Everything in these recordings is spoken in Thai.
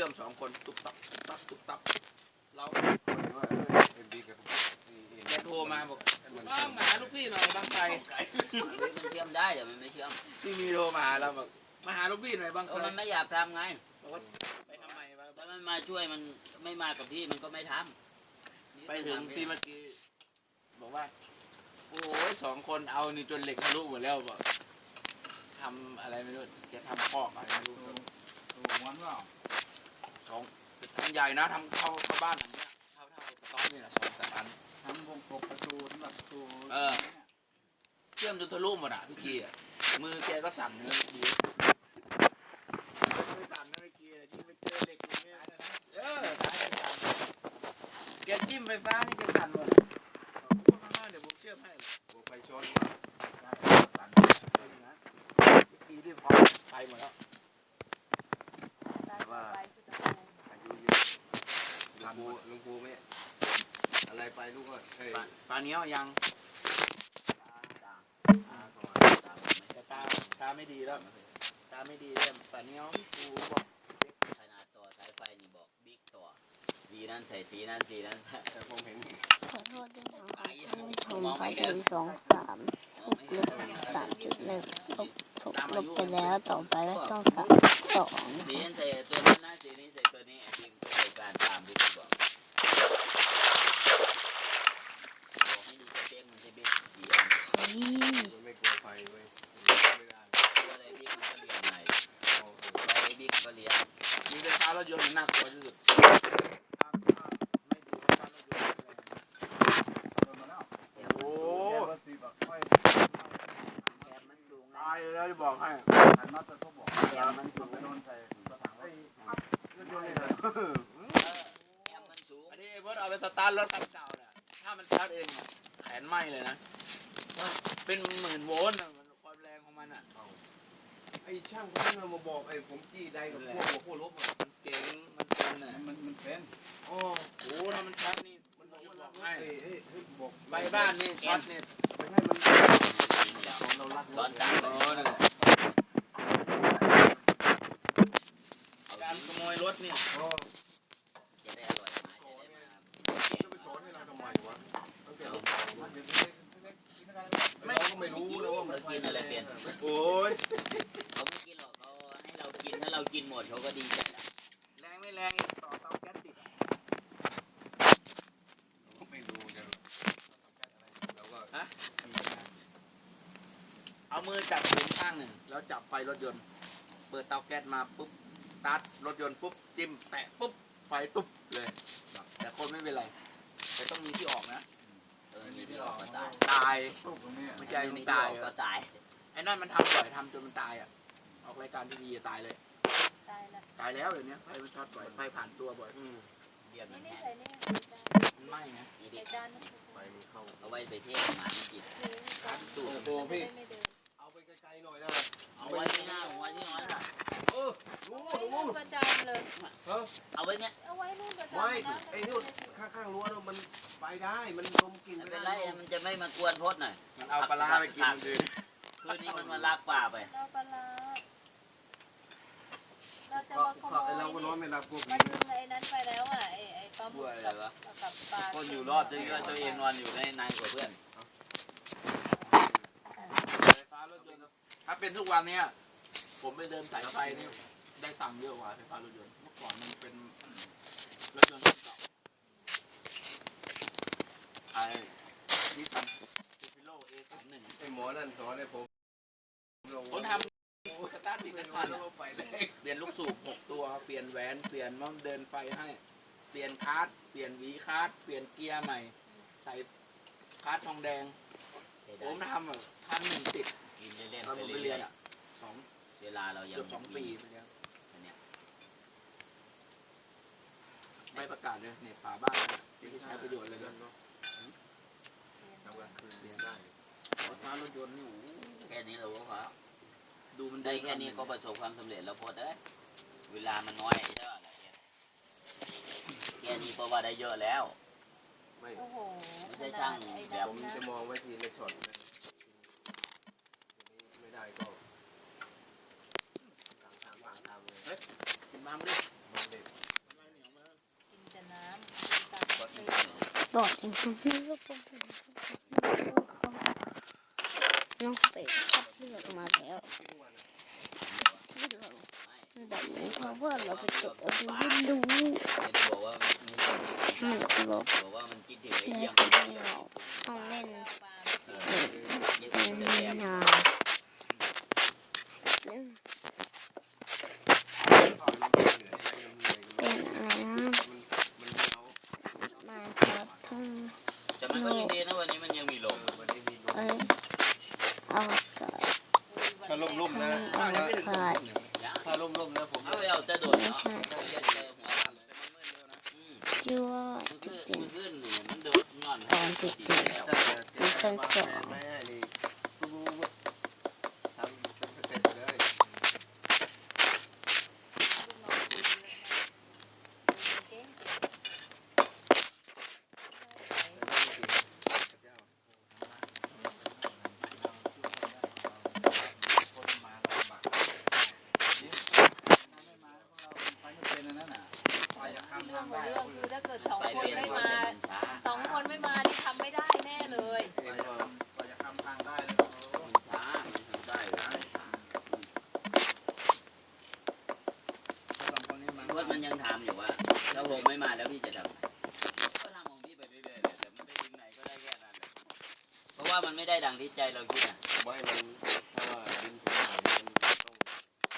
ชื่อมสองคนตุบตับตุบตับตุบตับเราว่าเอ็มบีกับแกโทรมาบอกว่ามาหาลูกพี่หน่อยบางไทรมันเชื่อมได้แต่มันไม่เชื่อมพี่มีโทรมาหาเราบอกมาหาลูกพี่หน่อยบางเอไทอรมันไม่อยากทำไงบอกว่าไปทำไมวะถ้ามันมาช่วยมันไม่มากับพี่มันก็ไม่ทำไปถึงที่เมื่อกี้บอกว่าโอ้ยสองคนเอานี่จนเหล็กทะลุหมดแล้วบอกทำอะไรไม่รู้จะทำคอกอะไรไม่รู้ตัวมันว่าสองทำ ใหญ่นะทำเข้าเข้าบ้านหลังเนี้ยเท่าเท่ากระต๊อบนี่แหละสองสามอันทำวงกบประตูสำหรับประตูเออเชื่อมจนทะลุหมดอะพี่กีอะมือแกก็สั่นเลยดีไม่สั่นนะพี่กีอะที่ไปเจอเหล็กตรงเนี้ยเออแกจิ้มไฟฟ้านี่แกสั่นหมดมากๆเดี๋ยวผมเชื่อมให้ หัวไฟช็อต พี่กีรีบพร้อมไปหมดแล้ว ว่าอายุเยอะลุง ปูลุงปูไม่อะไรไปลูกก็เฮ้ยปลาปลาเนี้ยวยังแต่ตาตาไม่ดีแล้วตาไม่ดีแล้วปลาเนี้ยวกูบอกขนาดต่อสายไฟนี่บอกบิ๊กต่อสีนั้นใส่สีนั้นสีนั้นแต่ผมเห็นขอโทษด้วยนะคะผมไปถึงสองสามหกลบสามจุดหนึ่งลบถูกลบไปแล้วต่อไปก็ต้องสามสอง สีนั้นใส่ตัวนั้นนะสีนี้ใส่ตัวนี้ไอ้ทีมก็ใส่การตามบิ๊กบอกบอกให้ดูสเปคมันจะบิ๊กกี่อัน เฮ้ย มันไม่กลัวไฟเว้ยไม่ได้ ตัวอะไรบิ๊กมันก็เรียนใหม่ เอา ตัวอะไรบิ๊กก็เรียน มีไฟฟ้า รถยนต์มันน่ากลัวที่สุดถ้าถ้าไม่ดูไฟฟ้ารถยนต์โอ้ตายเลยจะบอกให้ อันนี้เพิ่งเอาไปสตาร์ทรถคันเก่าเนี่ยถ้ามันสตาร์ทเองอะแขนไหมเลยนะ เป็นหมื่นโวลต์อะมันความแรงของมันอะ ไอ้ช่างคนนั้นมาบอกไอ้ผมจี้ได้กับพวกพวกลบมัน เก่งมันเป็นอะมันมันเป็นโอ้โหถ้ามันช็อตนี่มันบอกจะบอกให้เฮ้ยเฮ้ยเฮ้ยบอกไปบ้านนี่ช็อตนี่ไม่ให้มันของเรารักตอนกลางโอ้นั่นแหละการขโมยรถเนี่ยอ๋อจะได้อร่อยไหมจะได้มาจะไปสอนให้เราทำไมวะตั้งแต่เรามันจะไม่เราก็ไม่รู้นะว่ามันเรากินอะไรเปลี่ยนโอ้ยเขาไม่กินหรอกเขาให้เรากินถ้าเรากินหมดเขาก็ดีใจแล้วแรงไม่แรงอีกต่อเตาแก๊สติดอะไม่รู้จะเราก็เอามือจับหูข้างหนึ่งแล้วจับไฟรถยนต์ เปิดเตาแก๊สมาปุ๊บสตาร์ทรถยนต์ปุ๊บจิ้มแตะปุ๊บไฟตุ๊บเลยดับแต่คนไม่เป็นไรแต่ต้องมีที่ออกนะเออมีที่ออกก็ตายตายตกตรงนี้ไม่ใช่มีมึงที่ตาอยอกเหรก็อตายไอ้นั่นมันทำบ่อยทำจนมันตายอะออกรายการทีวีอะตายเลย ตายแล้วตายแล้วเดี๋ยวนี้ไฟมันช็อตบ่อยไฟผ่านตัวบ่อยเรียบมันนี่แห้งใส่นี่มันไหม้ไงนี่ดิใส่จานนะไฟมันเข้าเอาไว้ไปเทศหมามันกินตู้โอ้โหพี่ไม่เดินเอาไปไกลๆหน่อยนะเอาไว้ที่หน้าหัวที่น้อยน่ะเออรู้เอาไว้รู้นู่นประจำเลย เอาไว้เนี้ยเอาไว้นู่นประจำไม่นะไอ้นู่นข้างๆรั้วน่ะมันไปได้มันดมกลิ่นไม่ไม่เป็นได้ไรมันจะไม่มากวนพดหน่อยมันเอาปลาร้าไปกินมันดื้อคืนนี้มันมาลากป่าไปเราปลาร้า เราจะก็มาขก็โมไอ้ยเราก็นอนนี่ไม่หลับพวกมันี้นไอ้นั้นไปแล้วอะไอ้ไอ้ปลาหมึบัวกอะไรกับวะกับปลาคนอยู่รอดจนตัวเองนอนอยู่ในในกว่าเพื่อนไฟฟ้ารถยนต์ถ้าเป็นทุกวันเนี้ยผมไปเดินสายไฟนี่ได้ตังค์เยอะกว่าไฟฟ้ารถยนต์เมื่อก่อนมันเป็นรถยนต์รุ่นเก่าไอ้นิสสันซูฟิโลเอสามหนึ่งไอ้หมอนั่นสอนให้ผมลงผมทำ สตาร์ทติดกันพันอะไปเลยเปลี่ยนลูกสูบหกตัว เปลี่ยนแหวน เปลี่ยนมั่งเดินไฟให้ เปลี่ยนคาร์ดเปลี่ยนหวีคาร์ดเปลี่ยนเกียร์ใหม่ ใส่คาร์ดทองแดง ผมทำอะพันหนึ่งติดกินเล่นตอนๆผมไปไปเรื่เรีอยนอะสองๆเวลาเรายังเกือบสองปีไปแล้วเนี่ยใบประกาศเลยเนี่ยป่าบ้านเนี่ยที่ใช้ประโยชน์เลยนะทำกลางคืนเรียนได้รถฟ้ารถยนต์นี่โอ้โหแค่นี้เราก็พอ ดูมันได้แค่นี้ก็ประสบความสำเร็จแล้วพอเด้อเวลามันน้อยเด้ออะไรเงี้ยแค่นี้ก็ว่าได้เยอะแล้ว ไม่ไม่ใช่ช่างขดไอ้วผมนจะมองไว้ทีละช็อตไม่ได้ก็ตามตามตามตามเลย กินมามด้มองเด็กกินแต่น้ำกินแต่น้ำ ดอดจริงๆ น้องเป็ดคัดเลือกมาแล้วแบบนี้เพราะว่าเราไปเก็บเอาไปดูเห็นบอกว่ามันอืมบอกบอกว่ามันคิดถึงไอ้เล่เยี่ยนมไม่ออกต้องเล่นเป็ถึนนานเล่นเป็นอะไรนะ มันเหงา มาครับทั้ง แต่มันก็ยังดีนะวันนี้มันยังมีลม มันไม่มีลม เอ้ยเอากาศ ถ้าล่มๆนะ เอากาศ ถ้าล่มๆนะผม เอาเอาแต่โดดเนาะเย็นเลยหัวทำอืม ชื่อว่าจริงมันขึ้นมันโดดงอนตอนจิตติดแล้วถ้าจะจะวางแผนไม่ให้นี่รู้ทำเป็นสเต็ปเลย เรื่อง คือถ้าเกิดสองคนเรียนไม่มาสองคนไม่มาที่ทำไม่ได้แน่เลยเองก็จะทำทางได้ช้ามันทำได้อยู่ช้าเพราะมันยังถามอยู่ว่าถ้าผมไม่มาแล้วพี่จะทำไงก็ทำของพี่ไปเรื่อยๆเลยแต่มันไปถึงไหนก็ได้แค่นั้นแหละเพราะว่ามันไม่ได้ดังที่ใจเราคิดอะ ไม่มันถ้าดินถึงหน่อยมันต้อง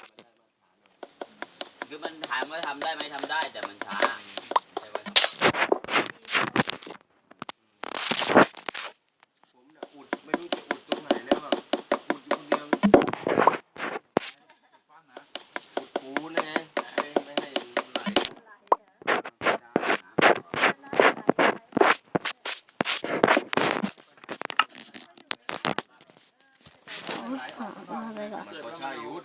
มันได้มาตรฐานหน่อย คือมันถามว่าทำได้ไหมทำได้แต่มันช้า